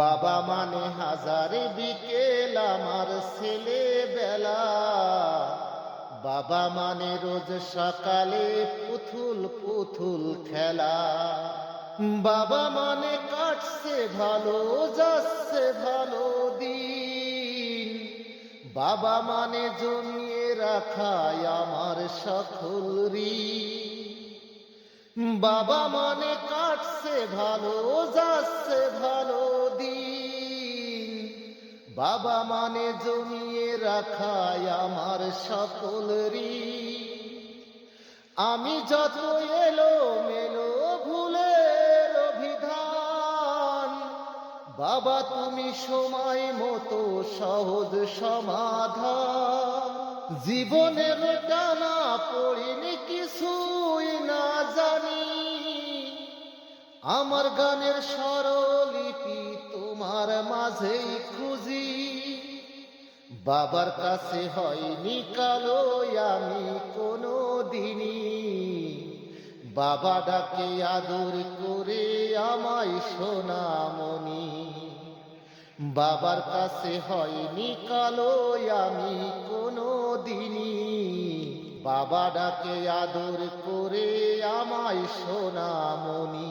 বাবা মানে হাজার বিকেল আমার ছেলেবেলা। বাবা মানে রোজ সকালে পুতুল পুতুল খেলা। বাবা মানে কাটছে ভালো, যাচ্ছে ভালো দিন। বাবা মানে জমিয়ে রাখায় আমার সকল বাবা মানে কাটছে ভালো, যাচ্ছে ভালো বাবা মানে জমিয়ে রাখায় আমার সকল ঋণ আমি যত এলো মেলো ভুলের অভিধান, বাবা তুমি সময় মতো সহজ সমাধান। জীবনের টানা পড়িনি কিছুই না জানি, আমার গানের স্বরলিপি তোমার মাঝেই খুঁজি। বাবার কাছে হয়নি কালো আমি কোনো দিনই বাবা ডাকে আদর করে আমায় সোনামণি। বাবার কাছে হয়নি কালো আমি কোনো দিনই বাবা ডাকে আদর করে আমায় সোনামণি।